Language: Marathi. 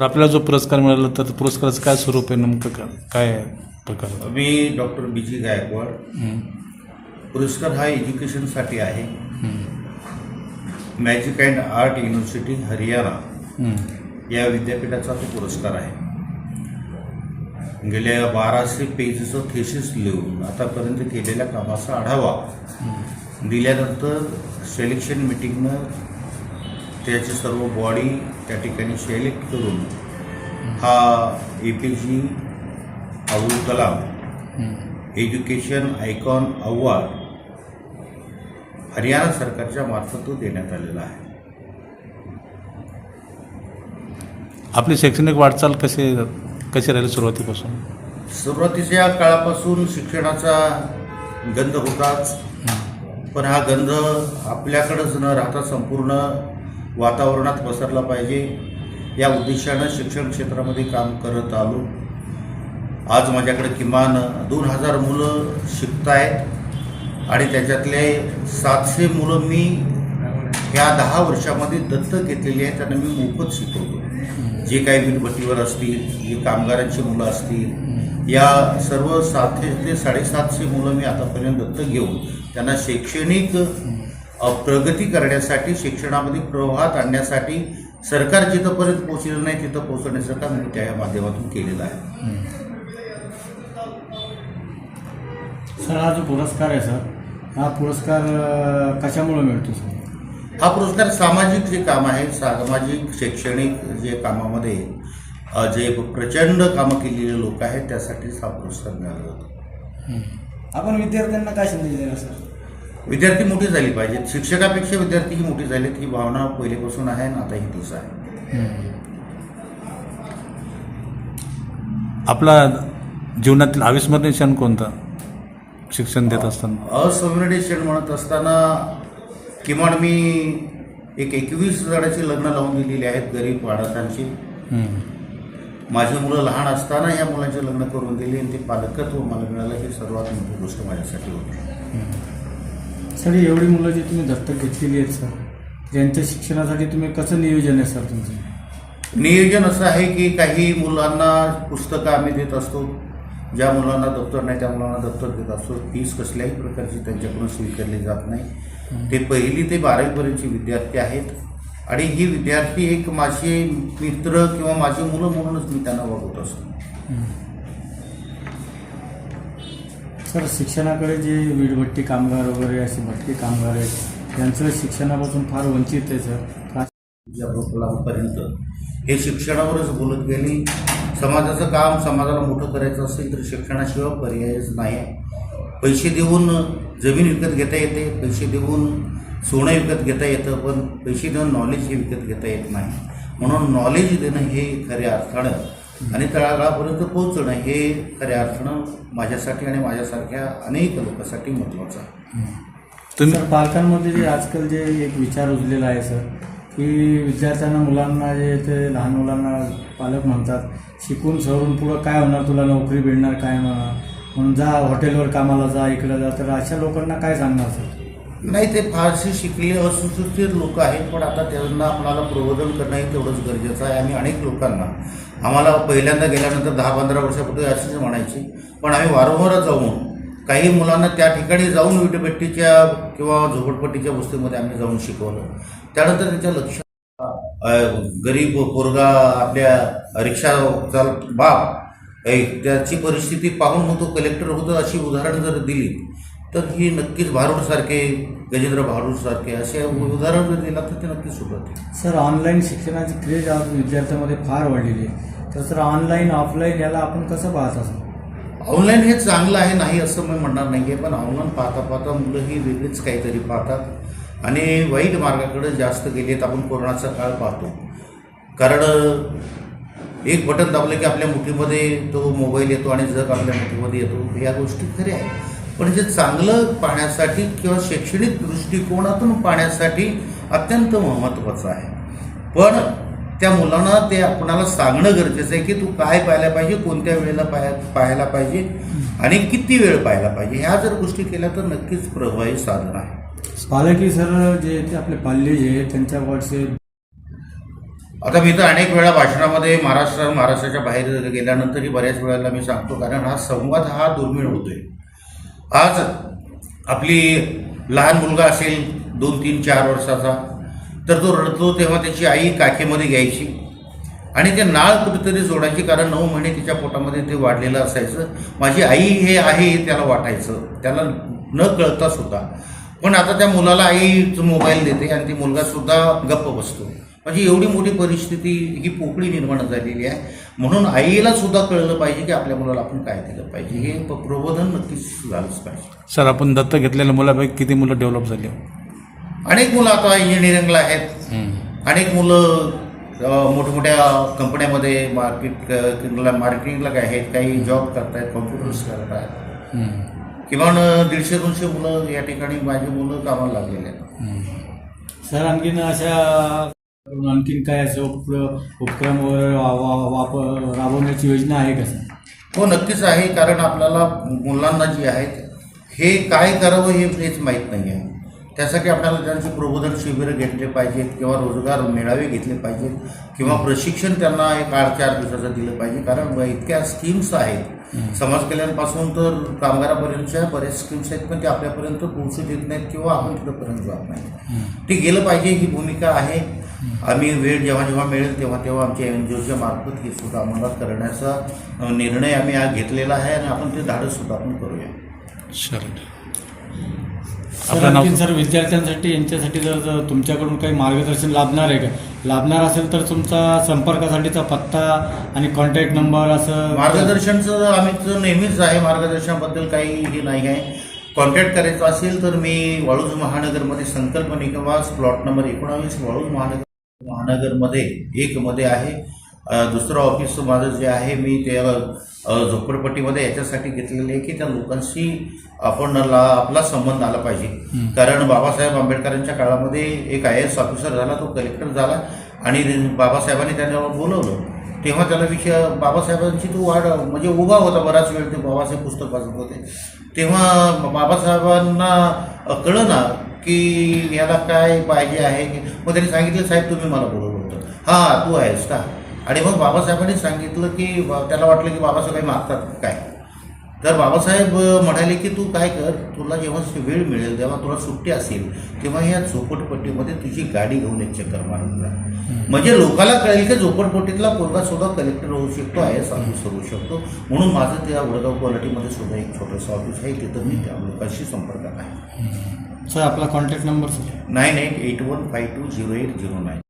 तर आपल्याला जो पुरस्कार मिळाला तर पुरस्काराचं काय स्वरूप आहे नेमकं का- काय आहे प्रकार? मी डॉक्टर बी जी गायकवाड. पुरस्कार हा एज्युकेशनसाठी आहे. Magic and art university Haryana. या विद्यापीठाचा तो पुरस्कार आहे. गेल्या बाराशे पेजचं थेसिस लिहून आतापर्यंत केलेल्या कामाचा आढावा दिल्यानंतर सिलेक्शन मिटिंगनं त्याची सर्व बॉडी त्या ठिकाणी सिलेक्ट करून हा A P J Abul Kalam. Education icon award Haryana सरकारच्या मार्फत तो देण्यात आलेला आहे. आपली शैक्षणिक वाटचाल कशी कशी राहिली सुरुवातीपासून? सुरुवातीच्या काळापासून शिक्षणाचा गंध होताच. पण हा गंध आपल्याकडंच न राहता संपूर्ण वातावरणात पसरला पाहिजे. या उद्देशानं शिक्षण क्षेत्रामध्ये काम करत आलो. आज माझ्याकडे किमान दोन हजार मुलं शिकतायत आणि त्याच्यातले सातशे मुलं मी ह्या दहा वर्षामध्ये दत्तक घेतलेली आहे त्यांना मी मोफत शिकवतो. जे काही वीटभट्टीवर असतील जे कामगारांची मुलं असतील या सर्व सातशे ते साडेसातशे मुलं मी आतापर्यंत दत्तक घेऊन त्यांना शैक्षणिक प्रगती करण्यासाठी शिक्षणामध्ये प्रवाहात आणण्यासाठी सरकार जिथंपर्यंत पोहोचलेलं नाही तिथं पोहोचण्याचं काम मी त्या माध्यमातून केलेलं आहे. सर हा जो पुरस्कार आहे सर हा पुरस्कार कशामुळे मिळतो सर? हा पुरस्कार सामाजिक जे काम आहे सामाजिक शैक्षणिक जे कामामध्ये जे प्रचंड कामं केलेले लोक आहेत त्यासाठीच हा पुरस्कार मिळाला होता. आपण विद्यार्थ्यांना काय संदेश देणार सर? विद्यार्थी मोठी झाली पाहिजेत शिक्षकापेक्षा विद्यार्थी ही मोठी झालीत ही भावना पहिलेपासून आहे आणि आताही तीच आहे. आपला जीवनातील अविस्मरणीय क्षण कोणता? शिक्षण देत असताना. असंवेदनशील म्हणत असताना किमान मी एक एकवीस जणांची लग्न लावून दिलेली आहेत गरीब हं, माझी मुलं लहान असताना या मुलांचे लग्न करून दिली आणि ते पालकत्व मला मिळालं ही सर्वात मोठी गोष्ट माझ्यासाठी होती. सर एवढी मुलं जी तुम्ही दत्तक घेतलेली आहेत सर त्यांच्या शिक्षणासाठी तुम्ही कसं नियोजन आहे सर तुमचं? नियोजन असं आहे की काही मुलांना पुस्तकं आम्ही देत असतो. ज्या मुलांना दप्तर नाही त्या मुलांना दप्तर देत असतो. फीस कसल्याही प्रकारची त्यांच्याकडून स्वीकारली जात नाही. ते पहिली ते बारावीपर्यंतचे विद्यार्थी आहेत. आणि ही विद्यार्थी एक माझे मित्र किंवा माझी मुलं म्हणूनच मी त्यांना वागवत असतो सर शिक्षणाकडे जे वीटभट्टी कामगार वगैरे असे भट्टी कामगार आहेत त्यांचं शिक्षणापासून फार वंचित आहे सर. या प्रकल्पापर्यंत हे शिक्षणावरच बोलत गेली. समाजाचं काम समाजाला मोठं करायचं असेल तर शिक्षणाशिवाय पर्यायच नाही. पैसे देऊन जमीन विकत घेता येते पैसे देऊन सोनं विकत घेता येतं पण पैसे देऊन नॉलेज हे विकत घेता येत नाही. म्हणून नॉलेज देणं हे खऱ्या अर्थानं आणि तळागाळापर्यंत पोहोचणं हे खऱ्या अर्थानं माझ्यासाठी आणि माझ्यासारख्या अनेक लोकांसाठी महत्त्वाचं आहे. तुम्ही पालकांमध्ये जे आजकाल जे एक विचार रुजलेला आहे सर की विद्यार्थ्यांना मुलांना जे ते लहान मुलांना पालक म्हणतात शिकून सवरून पुढं काय होणार तुला नोकरी भेटणार काय म्हणा म्हणून जा हॉटेलवर कामाला जा इकडे जा तर अशा लोकांना काय सांगणार सर? नाही ते फारसे शिकले असुशिक्षित लोक आहेत पण आता त्यांना आपणाला प्रबोधन करणं हे तेवढंच गरजेचं आहे. आम्ही अनेक लोकांना आम्हाला पहिल्यांदा गेल्यानंतर दहा पंधरा वर्षापूर्वी अशीच म्हणायची पण आम्ही वारंवार जाऊन काही मुलांना त्या ठिकाणी जाऊन विटभट्टीच्या किंवा झोपडपट्टीच्या वस्तीमध्ये आम्ही जाऊन शिकवलं. त्यानंतर त्यांच्या लक्षात गरीब पोरगा आपल्या रिक्षा चाल बाप त्याची परिस्थिती पाहून मग तो कलेक्टर होतो अशी उदाहरण जर दिली तर ही नक्कीच भारूडसारखे गजेंद्र भारूडसारखे असे उदाहरण जर दिला तर ते नक्कीच सुटत सर ऑनलाईन शिक्षणाची क्रेज आज विद्यार्थ्यांमध्ये फार वाढलेली आहे. तर सर ऑनलाईन ऑफलाईन याला आपण कसं पाहता सर? ऑनलाईन हे चांगलं आहे नाही असं मी म्हणणार नाही आहे पण ऑनलाईन पाहता पाहता मुलं ही वेगळीच काहीतरी पाहतात. आणि वाईट मार्गाकडे जास्त गेलेत आपण कोरोनाचा काळ पाहतो. कारण एक बटन दाबलं की आपल्या मुठीमध्ये तो मोबाईल येतो आणि जग आपल्या मुठीमध्ये येतो. या गोष्टी खऱ्या आहेत. पण जे चांगलं पाहण्यासाठी किंवा शैक्षणिक दृष्टिकोनातून पाहण्यासाठी अत्यंत महत्त्वाचं आहे. पण त्या मुलांना ते आपणाला सांगणं गरजेचं आहे की तू काय पाहायला पाहिजे कोणत्या वेळेला पाहाय पाहायला पाहिजे आणि किती वेळ पाहायला पाहिजे ह्या जर गोष्टी केल्या तर नक्कीच प्रभावी साधन आहे. पालकी सर जे ते आपले पाल्य जे त्यांच्या व्हॉट्सअप आता मी तर अनेक वेळा भाषणामध्ये महाराष्ट्र महाराष्ट्राच्या बाहेर गेल्यानंतरही बऱ्याच वेळेला मी सांगतो कारण हा संवाद हा दुर्मिळ होतोय. आज आपली लहान मुलगा असेल दोन तीन चार वर्षाचा तर तो रडतो तेव्हा त्याची आई काखेमध्ये घ्यायची. आणि ते नाळ कुठेतरी सोडायची कारण नऊ महिने तिच्या पोटामध्ये ते वाढलेलं असायचं. माझी आई हे आहे हे त्याला वाटायचं. त्याला न कळता सुद्धा. पण आता त्या मुलाला आईच मोबाईल देते आणि ती मुलगासुद्धा गप्प बसतो. म्हणजे एवढी मोठी परिस्थिती ही पोकळी निर्माण झालेली आहे. म्हणून आईला सुद्धा कळलं पाहिजे की आपल्या मुलाला आपण काय दिलं पाहिजे. हे प्रबोधन नक्कीच झालंच पाहिजे. सर आपण दत्तक घेतलेल्या मुलापैकी किती मुलं डेव्हलप झाली? अनेक मुलं आता इंजिनिअरिंगला आहेत. अनेक मुलं मोठमोठ्या कंपन्यामध्ये मार्केट मार्केटिंगला काय आहेत काही जॉब करतायत कॉम्प्युटर्स करत आहेत किमान दीडशे दोनशे मुलं या ठिकाणी माझी मुलं कामाला लागलेले आहेत. सर आणखीन अशा आणखीन काय असं उप- उपक्रम वगैरे वा- वा- वापर राबवण्याची योजना आहे का हो नक्कीच आहे. कारण आपल्याला मुलांना जी आहेत हे काय करावं हे हेच माहीत नाही आहे. त्यासाठी आपल्याला त्यांची प्रबोधन शिबिरं घेतले पाहिजेत किंवा रोजगार मेळावे घेतले पाहिजेत किंवा प्रशिक्षण त्यांना एक आठ चार दिवसाचं दिलं पाहिजे. कारण इतक्या स्कीम्स आहेत. समाज कल्याणपासून तर कामगारापर्यंतच्या बऱ्याच स्कीम्स आहेत पण ते आपल्यापर्यंत पोहोचू देत नाहीत किंवा आपण तिथपर्यंत जात नाही ते गेलं पाहिजे ही भूमिका आहे. आम्ही वेळ जेव्हा जेव्हा मिळेल तेव्हा तेव्हा आमच्या एन जी ओच्या मार्फत हे सुद्धा आम्हाला करण्याचा निर्णय आम्ही आज घेतलेला आहे आणि आपण ते धाडस सुद्धा आपण करूया. सर सर विद्यार्थ्यांसाठी यांच्यासाठी जर तुमच्याकडून काही मार्गदर्शन लाभणार आहे का? लाभणार असेल तर तुमचा संपर्कासाठीचा पत्ता आणि कॉन्टॅक्ट नंबर असं मार्गदर्शनचं आम्ही नेहमीच आहे. मार्गदर्शनाबद्दल काही हे नाही आहे. कॉन्टॅक्ट करायचं असेल तर मी वाळूज महानगरमध्ये संकल्पने किंवा प्लॉट नंबर एकोणावीस वाळूज महानगर महानगरमध्ये एकमध्ये आहे. दुसरं ऑफिस माझं जे आहे मी ते झोपडपट्टीमध्ये याच्यासाठी घेतलेले आहे की त्या लोकांशी आपण ला आपला संबंध आला पाहिजे. कारण बाबासाहेब आंबेडकरांच्या काळामध्ये एक आय एस ऑफिसर झाला तो कलेक्टर झाला आणि बाबासाहेबांनी त्याच्यावर बोलवलं. तेव्हा त्याला विषय बाबासाहेबांची तो वाढ म्हणजे उभा होता बराच वेळ ते बाबासाहेब पुस्तक वाचत होते. तेव्हा बाबासाहेबांना कळलं ना की याला काय पाहिजे आहे की मग त्यांनी सांगितलं साहेब तुम्ही मला बोलवलं होतं. हां तू आहेस का? आणि मग बाबासाहेबांनी सांगितलं की त्याला वाटलं की बाबासाहेब काही मागतात काय? तर बाबासाहेब म्हणाले की तू काय कर? तुला जेव्हा वेळ मिळेल जेव्हा तुला सुट्टी असेल तेव्हा या झोपडपट्टीमध्ये तुझी गाडी घेऊन एक चक्कर मारून जा. म्हणजे लोकाला कळेल की झोपडपट्टीतला पोरगा सुद्धा कलेक्टर होऊ शकतो आय एस ऑफिसर होऊ शकतो. म्हणून माझं त्या वडगाव क्वालिटीमध्ये सुद्धा एक छोटंसं ऑफिस आहे तिथं मी त्या लोकांशी संपर्कात आहे. सर आपला contact number sir? Nine eight eight one five two zero eight zero nine.